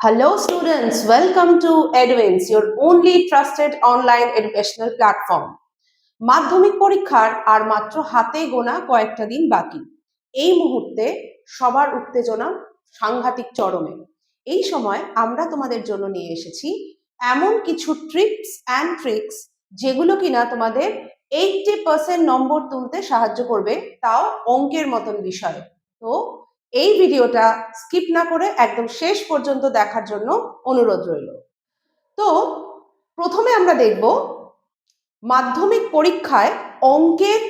Hello students, welcome to Edwins, your only trusted online educational platform. মাধ্যমিক পরীক্ষার আর মাত্র হাতে গোনা কয়েকটা দিন বাকি। এই মুহূর্তে সবার উত্তেজনা সাংঘাতিক চরমে। এই সময় আমরা তোমাদের জন্য নিয়ে এসেছি এমন কিছু ট্রিপস অ্যান্ড ট্রিক্স যেগুলো কিনা তোমাদের এইটটি পার্সেন্ট নম্বর তুলতে সাহায্য করবে তাও অঙ্কের মতন বিষয়ে। তো এই ভিডিওটা স্কিপ না করে একদম শেষ পর্যন্ত দেখার জন্য অনুরোধ রইল। তো প্রথমে আমরা দেখব মাধ্যমিক পরীক্ষায় অঙ্কের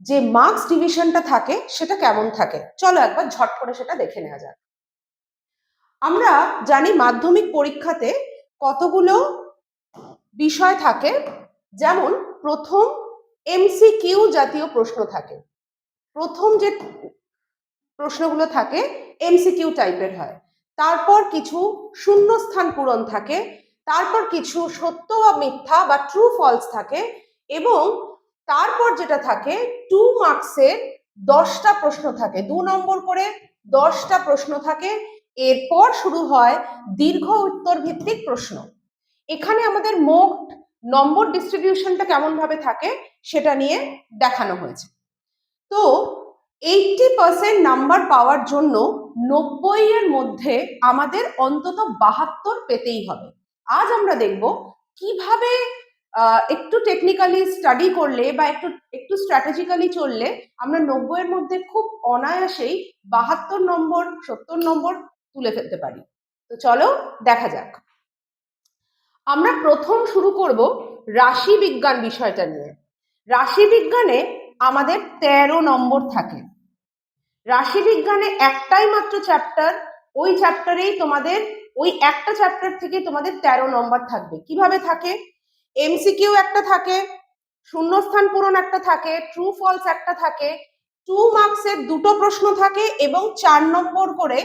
যে মার্কস ডিভিশনটা থাকে সেটা কেমন থাকে। চলো একবার ঝট করে সেটা দেখে নেওয়া যাক। আমরা জানি মাধ্যমিক পরীক্ষাতে কতগুলো বিষয় থাকে, যেমন প্রথম এমসিকিউ জাতীয় প্রশ্ন থাকে। প্রথম যে প্রশ্নগুলো থাকে এমসিকিউ টাইপের হয়। তারপর কিছু শূন্যস্থান পূরণ থাকে, তারপর কিছু সত্য বা মিথ্যা বা ট্রু ফলস থাকে এবং তারপর যেটা থাকে টু মার্কসের দশটা প্রশ্ন থাকে। দু নম্বর করে দশটা প্রশ্ন থাকে, এরপর শুরু হয় দীর্ঘ উত্তর ভিত্তিক প্রশ্ন। এখানে আমাদের মোট নম্বর ডিস্ট্রিবিউশনটা কেমন ভাবে থাকে, সেটা নিয়ে দেখানো হয়েছে। তো এইটটি পার্সেন্ট নাম্বার পাওয়ার জন্য নব্বই এর মধ্যে আমাদের অন্তত বাহাত্তর পেতেই হবে। আজ আমরা দেখব কীভাবে একটু টেকনিক্যালি স্টাডি করলে বা একটু একটু স্ট্র্যাটেজিক্যালি চললে আমরা নব্বই এর মধ্যে খুব অনায়াসেই বাহাত্তর নম্বর, সত্তর নম্বর তুলে ফেলতে পারি। তো চলো দেখা যাক। আমরা প্রথম শুরু করব রাশি বিজ্ঞান বিষয়টা নিয়ে। রাশি বিজ্ঞানে আমাদের তেরো নম্বর থাকে। রাশি বিজ্ঞানে একটাই মাত্র চ্যাপ্টার ওই চ্যাপ্টারেই তোমাদের, ওই একটা চ্যাপ্টার থেকে তোমাদের তেরো নম্বর থাকবে। কীভাবে থাকে? এমসিকিউ একটা থাকে, শূন্যস্থান পূরণ একটা থাকে ট্রু ফলস একটা থাকে টু মার্কসের দুটো প্রশ্ন থাকে এবং চার নম্বর করে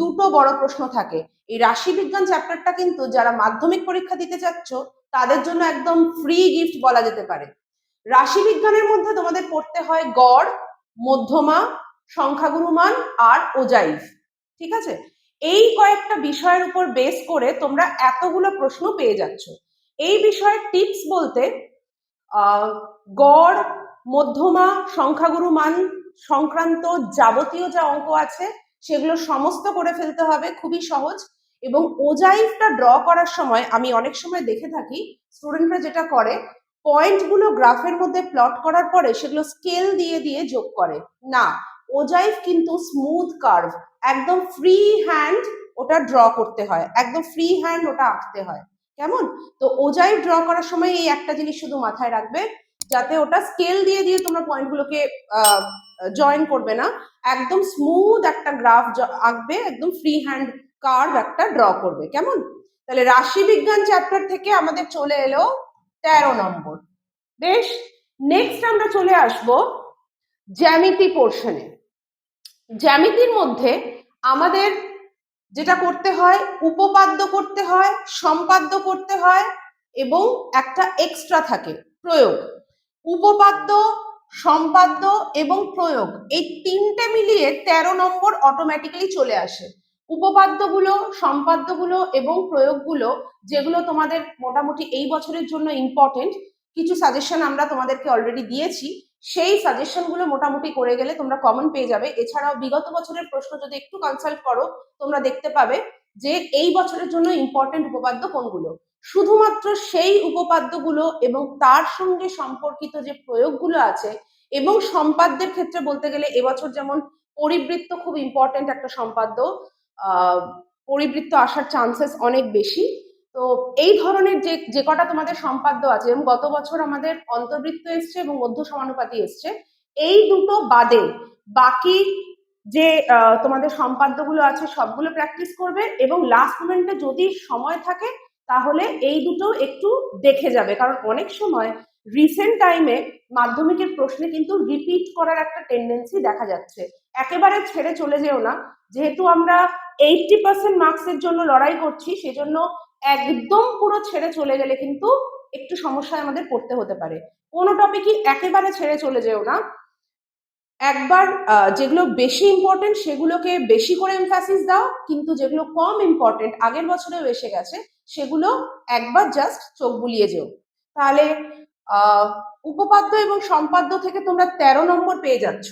দুটো বড় প্রশ্ন থাকে। এই রাশি বিজ্ঞান চ্যাপ্টারটা কিন্তু যারা মাধ্যমিক পরীক্ষা দিতে চাচ্ছ, তাদের জন্য একদম ফ্রি গিফট বলা যেতে পারে। রাশি বিজ্ঞানের মধ্যে তোমাদের পড়তে হয় গড়, মধ্যমা সংখ্যাগুরু মান আর ওজাইভ। ঠিক আছে? এই কয়েকটা বিষয়ের উপর বেস করে তোমরা এতগুলো প্রশ্ন পেয়ে যাচ্ছ। এই বিষয়ে টিপস বলতে গড়, মধ্যমা সংখ্যাগুরু মান সংক্রান্ত যাবতীয় যা অঙ্ক আছে, সেগুলো সমস্ত করে ফেলতে হবে, খুবই সহজ। এবং ওজাইভটা ড্র করার সময় আমি অনেক সময় দেখে থাকি স্টুডেন্টরা যেটা করে পয়েন্টগুলো গ্রাফের মধ্যে প্লট করার পরে সেগুলো স্কেল দিয়ে দিয়ে যোগ করে। না ওজাইফ কিন্তু স্মুথ কার্ভ একদম ফ্রি হ্যান্ড ওটা ড্র করতে হয়, একদম ফ্রি হ্যান্ড ওটা আঁকতে হয়। কেমন? তো ওজাইভ ড্র করার সময় এই একটা জিনিস শুধু মাথায় রাখবে, যাতে ওটা স্কেল দিয়ে দিয়ে তোমরা পয়েন্টগুলোকে জয়েন করবে না, একদম স্মুথ একটা গ্রাফ আঁকবে, একদম ফ্রি হ্যান্ড কার্ভ একটা ড্র করবে। কেমন? তাহলে রাশি বিজ্ঞান চ্যাপ্টার থেকে আমাদের চলে এলো তেরো নম্বর। বেশ নেক্সট আমরা চলে আসব জ্যামিতি পোর্শনে জ্যামিতির মধ্যে আমাদের যেটা করতে হয়, উপপাদ্য করতে হয়, সম্পাদ্য করতে হয় এবং একটা এক্সট্রা থাকে, প্রয়োগ। উপপাদ্য, সম্পাদ্য এবং প্রয়োগ, এই তিনটে মিলিয়ে তেরো নম্বর অটোমেটিক্যালি চলে আসে। উপপাদ্যগুলো, সম্পাদ্যগুলো এবং প্রয়োগগুলো যেগুলো তোমাদের মোটামুটি এই বছরের জন্য ইম্পর্টেন্ট কিছু সাজেশন আমরা তোমাদেরকে অলরেডি দিয়েছি। সেই সাজেশনগুলো মোটামুটি করে গেলে তোমরা কমন পেয়ে যাবে। এছাড়াও বিগত বছরের প্রশ্ন যদি একটু কনসাল্ট করো, তোমরা দেখতে পাবে যে এই বছরের জন্য ইম্পর্টেন্ট উপপাদ্য কোনগুলো? শুধুমাত্র সেই উপপাদ্যগুলো এবং তার সঙ্গে সম্পর্কিত যে প্রয়োগগুলো আছে এবং সম্পাদ্যের ক্ষেত্রে বলতে গেলে এবছর যেমন পরিবৃত্ত খুব ইম্পর্টেন্ট একটা সম্পাদ্য পরিবৃত্ত আসার চান্সেস অনেক বেশি। তো এই ধরনের যে যে কটা তোমাদের সম্পাদ্য আছে, এবং গত বছর আমাদের অন্তর্বৃত্ত এসছে এবং মধ্য সমানুপাতি এসছে, এই দুটো বাদে বাকি যে তোমাদের সম্পাদ্যগুলো আছে, সবগুলো প্র্যাকটিস করবে এবং লাস্ট মোমেন্টে যদি সময় থাকে, তাহলে এই দুটো একটু দেখে যাবে। কারণ অনেক সময় রিসেন্ট টাইমে মাধ্যমিকের প্রশ্নে কিন্তু রিপিট করার একটা টেন্ডেন্সি দেখা যাচ্ছে। একেবারে ছেড়ে চলে যেও না। যেহেতু আমরা এইটটি পার্সেন্ট মার্কসের জন্য লড়াই করছি, সেজন্য একদম পুরো ছেড়ে চলে গেলে কিন্তু একটু সমস্যায় আমাদের পড়তে হতে পারে। কোনো টপিকই একেবারে ছেড়ে চলে যেও না। একবার যেগুলো বেশি ইম্পর্টেন্ট সেগুলোকে বেশি করে এমফাসিস দাও, কিন্তু যেগুলো কম ইম্পর্টেন্ট আগের বছরেও এসে গেছে, সেগুলো একবার জাস্ট চোখ বুলিয়ে যেও। তাহলে উপপাদ্য এবং সম্পাদ্য থেকে তোমরা তেরো নম্বর পেয়ে যাচ্ছ।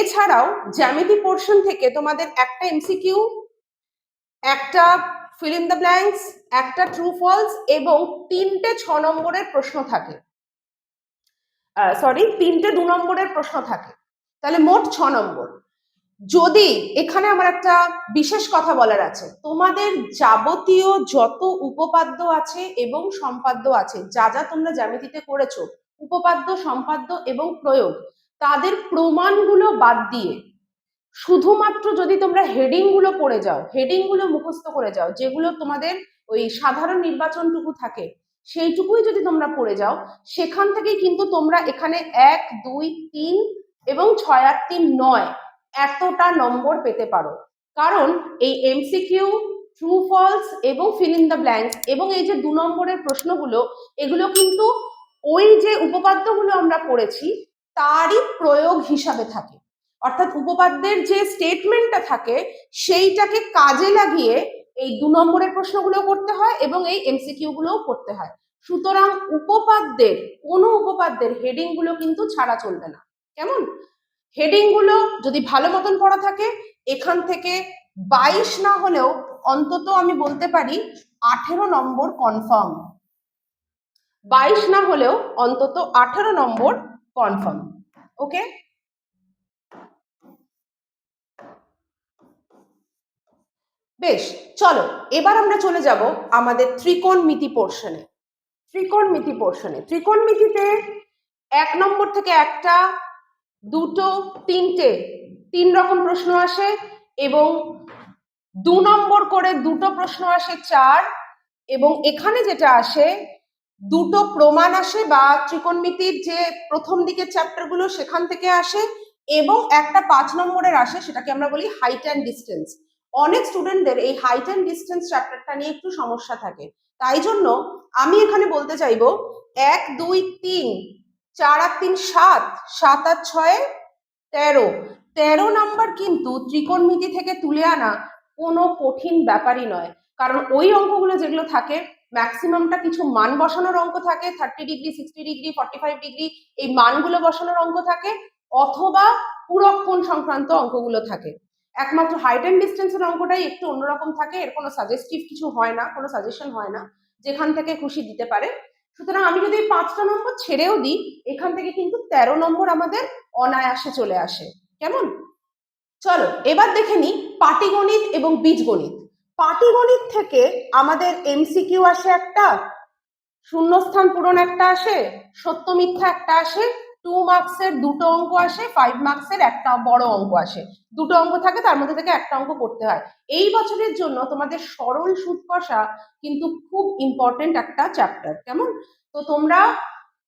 এছাড়াও জ্যামিতি পোর্শন থেকে তোমাদের একটা এমসিকিউ একটা ফিল ইন দ্য ব্ল্যাঙ্কস একটা ট্রু ফলস এবং তিনটে ছ নম্বরের প্রশ্ন থাকে। সরি তিনটে দু নম্বরের প্রশ্ন থাকে। তাহলে মোট ছ নম্বর। যদি এখানে আমার একটা বিশেষ কথা বলার আছে, তোমাদের যাবতীয় যত উপপাদ্য আছে এবং সম্পাদ্য আছে, যা যা তোমরা জ্যামিতিতে করেছ, উপপাদ্য, সম্পাদ্য এবং প্রয়োগ তাদের প্রমাণগুলো বাদ দিয়ে শুধুমাত্র যদি তোমরা হেডিংগুলো পড়ে যাও হেডিংগুলো মুখস্থ করে যাও, যেগুলো তোমাদের ওই সাধারণ নির্বাচনটুকু থাকে, সেইটুকুই যদি তোমরা পড়ে যাও, সেখান থেকেই কিন্তু তোমরা এখানে এক, দুই, তিন এবং ছয় আট তিন নয় এতটা নম্বর পেতে পারো। কারণ এই এমসিকিউ ট্রু ফলস এবং ফিল ইন দ্য ব্ল্যাঙ্কস এবং এই যে দু নম্বরের প্রশ্নগুলো, এগুলো কিন্তু ওই যে উপপাদ্যগুলো আমরা পড়েছি তারই প্রয়োগ হিসাবে থাকে। অর্থাৎ উপপাদ্যের যে স্টেটমেন্টটা থাকে, সেইটাকে কাজে লাগিয়ে এই দু নম্বরের প্রশ্নগুলো করতে হয় এবং এই এমসিকিউ গুলোও করতে হয়। সুতরাং উপপাদ্যের, কোনো উপপাদ্যের হেডিংগুলো কিন্তু ছাড়া চলবে না। কেমন? হেডিংগুলো যদি ভালো মতন পড়া থাকে, এখান থেকে বাইশ না হলেও অন্তত আমি বলতে পারি আঠেরো নম্বর কনফার্ম বাইশ না হলেও অন্তত আঠেরো নম্বর কনফার্ম ওকে বেশ, চলো, এবার আমরা চলে যাব আমাদের ত্রিকোণমিতি পোর্শনে ত্রিকোণমিতি পোর্শনে ত্রিকোণমিতিতে এক নম্বর থেকে একটা, দুটো, তিনটে, তিন রকম প্রশ্ন আসে এবং দু নম্বর করে দুটো প্রশ্ন আসে চার এবং এখানে যেটা আসে দুটো প্রমাণ আসে বা ত্রিকোণমিতির যে প্রথম দিকের চ্যাপ্টারগুলো সেখান থেকে আসে এবং একটা পাঁচ নম্বরের আসে সেটাকে আমরা বলি হাইট অ্যান্ড ডিস্টেন্স অনেক স্টুডেন্টদের এই হাইট অ্যান্ড ডিস্টেন্স চ্যাপ্টারটা নিয়ে একটু সমস্যা থাকে। তাই জন্য আমি এখানে বলতে চাইব, এক, দুই, তিন, চার আর তিন, সাত সাত আর ছয়, তেরো। তেরো নাম্বার কিন্তু ত্রিকোণমিতি থেকে তুলে আনা কোনো কঠিন ব্যাপারই নয়। কারণ ওই অঙ্কগুলো যেগুলো থাকে ম্যাক্সিমামটা কিছু মান বসানোর অঙ্ক থাকে thirty degree sixty degree forty five degree এই মানগুলো বসানোর অঙ্ক থাকে, অথবা পুরক্ষণ সংক্রান্ত অঙ্কগুলো থাকে। একমাত্র হাইট অ্যান্ড ডিস্টেন্সের অঙ্কটাই একটু অন্যরকম থাকে, এর কোনো সাজেস্টিভ কিছু হয় না, কোনো সাজেশন হয় না, যেখান থেকে খুশি দিতে পারে। সুতরাং আমি যদি পাঁচটা নম্বর ছেড়েও দিই, এখান থেকে কিন্তু তেরো নম্বর আমাদের অনায়াসে চলে আসে। কেমন? চলো, এবার দেখে নিই পাটিগণিত এবং বীজগণিত। পাটিগণিত থেকে আমাদের এমসিকিউ আসে একটা, শূন্যস্থান পূরণ একটা আসে, সত্য মিথ্যা একটা আসে টু মার্কসের দুটো অঙ্ক আসে ফাইভ মার্কসের একটা বড় অঙ্ক আসে। দুটো অঙ্ক থাকে, তার মধ্যে থেকে একটা অঙ্ক করতে হয়। এই বছরের জন্য তোমাদের সরল সুদ কষা কিন্তু খুব ইম্পর্টেন্ট একটা চ্যাপ্টার কেমন? তো তোমরা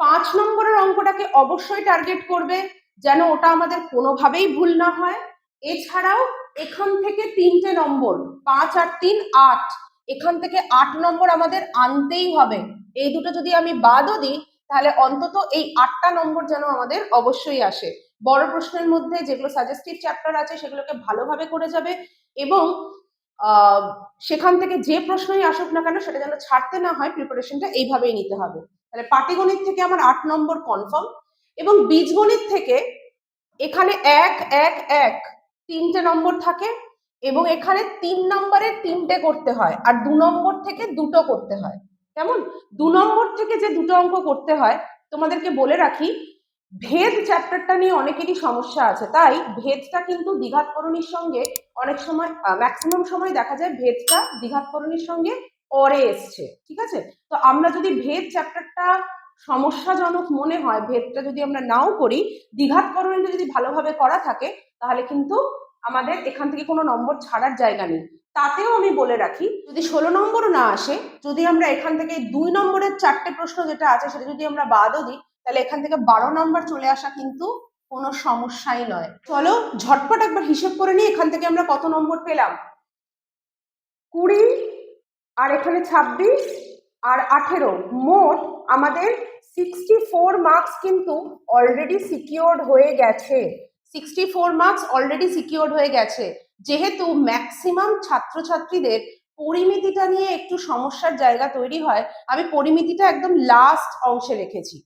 পাঁচ নম্বরের অঙ্কটাকে অবশ্যই টার্গেট করবে, যেন ওটা আমাদের কোনোভাবেই ভুল না হয়। এছাড়াও এখান থেকে তিনটে নম্বর, পাঁচ আর তিন আট। এখান থেকে আট নম্বর আমাদের আনতেই হবে। এই দুটো যদি আমি বাদও দিই, তাহলে অন্তত এই আটটা নম্বর যেন আমাদের অবশ্যই আসে। বড় প্রশ্নের মধ্যে যেগুলো সাজেস্টিভ চ্যাপ্টার আছে, সেগুলোকে ভালোভাবে করে যাবে এবং সেখান থেকে যে প্রশ্নই আসুক না কেন, সেটা যেন ছাড়তে না হয় প্রিপারেশনটা এইভাবেই নিতে হবে। তাহলে পাটিগণিত থেকে আমার আট নম্বর কনফার্ম এবং বীজগণিত থেকে এখানে এক এক এক। তিনটে নম্বর থাকে এবং এখানে তিন নম্বরে তিনটে করতে হয় আর দু নম্বর থেকে দুটো করতে হয়। কেমন? দু নম্বর থেকে যে দুটো অঙ্ক করতে হয়, তোমাদেরকে বলে রাখি, ভেদ চ্যাপ্টারটা নিয়ে অনেকেরই সমস্যা আছে। তাই ভেদটা কিন্তু দ্বিঘাতকরণীর সঙ্গে অনেক সময় ম্যাক্সিমাম সময় দেখা যায় ভেদটা দ্বিঘাতকরণীর সঙ্গে পরে এসছে। ঠিক আছে? তো আমরা যদি ভেদ চ্যাপ্টারটা সমস্যাজনক মনে হয়, ভেদটা যদি আমরা নাও করি দ্বিঘাতকরণীটা যদি ভালোভাবে করা থাকে তাহলে কিন্তু আমাদের এখান থেকে কোনো নম্বর ছাড়ার জায়গা নেই। তাতেও আমি বলে রাখি, যদি ষোলো নম্বরও না আসে, যদি আমরা এখান থেকে দুই নম্বরের চারটে প্রশ্ন যেটা আছে, সেটা যদি আমরা বাদও দিই, তাহলে এখান থেকে বারো নম্বর চলে আসা কিন্তু কোনো সমস্যাই নয়। চলো, ঝটপট একবার হিসেব করে নিই এখান থেকে আমরা কত নম্বর পেলাম। কুড়ি, আর এখানে ছাব্বিশ, আর আঠেরো। মোট আমাদের সিক্সটি ফোর মার্কস কিন্তু অলরেডি সিকিওর্ড হয়ে গেছে। Sixty four marks already secure হয়ে গেছে। যেহেতু ম্যাক্সিমাম ছাত্রছাত্রীদের পরিমিতিটা নিয়ে একটু সমস্যার জায়গা তৈরি হয়, আমি পরিমিতিটা একদম লাস্ট অংশে রেখেছি।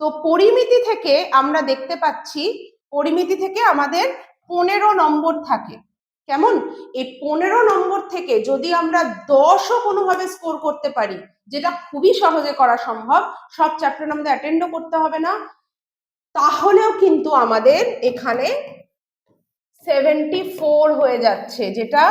তো পরিমিতি থেকে আমরা দেখতে পাচ্ছি, পরিমিতি থেকে আমাদের পনেরো নম্বর থাকে। কেমন? এই পনেরো নম্বর থেকে যদি আমরা দশও কোনোভাবে স্কোর করতে পারি, যেটা খুবই সহজে করা সম্ভব, সব চ্যাপ্টার আমাদের অ্যাটেন্ডও করতে হবে না। তাহলেও কিন্তু আমাদের এখানে সেভেন্টি ফোর হয়ে যাচ্ছে, যেটা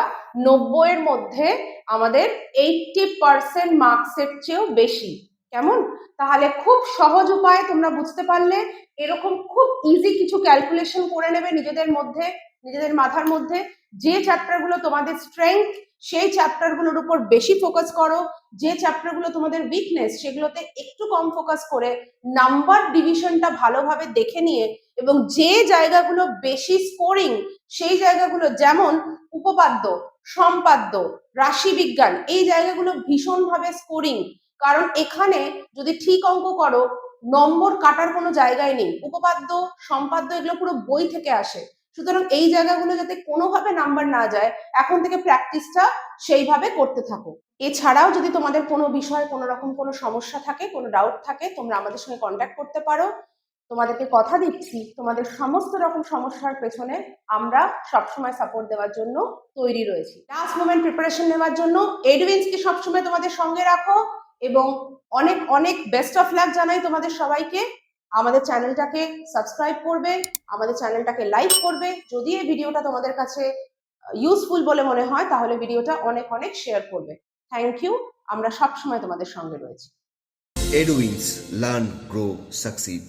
নব্বইয়ের মধ্যে আমাদের এইটটি পার্সেন্ট মার্কসের চেয়েও বেশি। কেমন? তাহলে খুব সহজ উপায়ে তোমরা বুঝতে পারলে, এরকম খুব ইজি কিছু ক্যালকুলেশন করে নেবে নিজেদের মধ্যে। নিজেদের মাথার মধ্যে যে চ্যাপ্টারগুলো তোমাদের স্ট্রেংথ সেই চ্যাপ্টারগুলোর উপর বেশি ফোকাস করো। যে চ্যাপ্টারগুলো তোমাদের উইকনেস সেগুলোতে একটু কম ফোকাস করে নাম্বার ডিভিশনটা ভালোভাবে দেখে নিয়ে এবং যে জায়গাগুলো বেশি স্কোরিং সেই জায়গাগুলো যেমন উপপাদ্য, সম্পাদ্য রাশিবিজ্ঞান এই জায়গাগুলো ভীষণভাবে স্কোরিং কারণ এখানে যদি ঠিক অঙ্ক করো, নম্বর কাটার কোনো জায়গায় নেই। উপপাদ্য, সম্পাদ্য এগুলো পুরো বই থেকে আসে। সুতরাং এই জায়গাগুলো যাতে কোনোভাবে নাম্বার না যায়, এখন থেকে প্র্যাকটিসটা সেইভাবে করতে থাকো। এছাড়াও যদি তোমাদের কোনো বিষয়ে কোনো রকম কোনো সমস্যা থাকে, কোনো ডাউট থাকে, তোমরা আমাদের সঙ্গে কন্ট্যাক্ট করতে পারো। তোমাদেরকে কথা দিচ্ছি, তোমাদের সমস্ত রকম সমস্যার পেছনে আমরা সবসময় সাপোর্ট দেওয়ার জন্য তৈরি রয়েছি। লাস্ট মোমেন্ট প্রিপারেশন নেওয়ার জন্য এডুইন্সকে সবসময় তোমাদের সঙ্গে রাখো এবং অনেক অনেক বেস্ট অফ লাক জানাই তোমাদের সবাইকে। আমাদের চ্যানেলটাকে সাবস্ক্রাইব করবে, আমাদের চ্যানেলটাকে লাইক করবে। যদি এই ভিডিওটা তোমাদের কাছে ইউজফুল বলে মনে হয়, তাহলে ভিডিওটা অনেক অনেক শেয়ার করবে। থ্যাংক ইউ আমরা সবসময় তোমাদের সঙ্গে রয়েছি। Eduwins learn grow Succeed.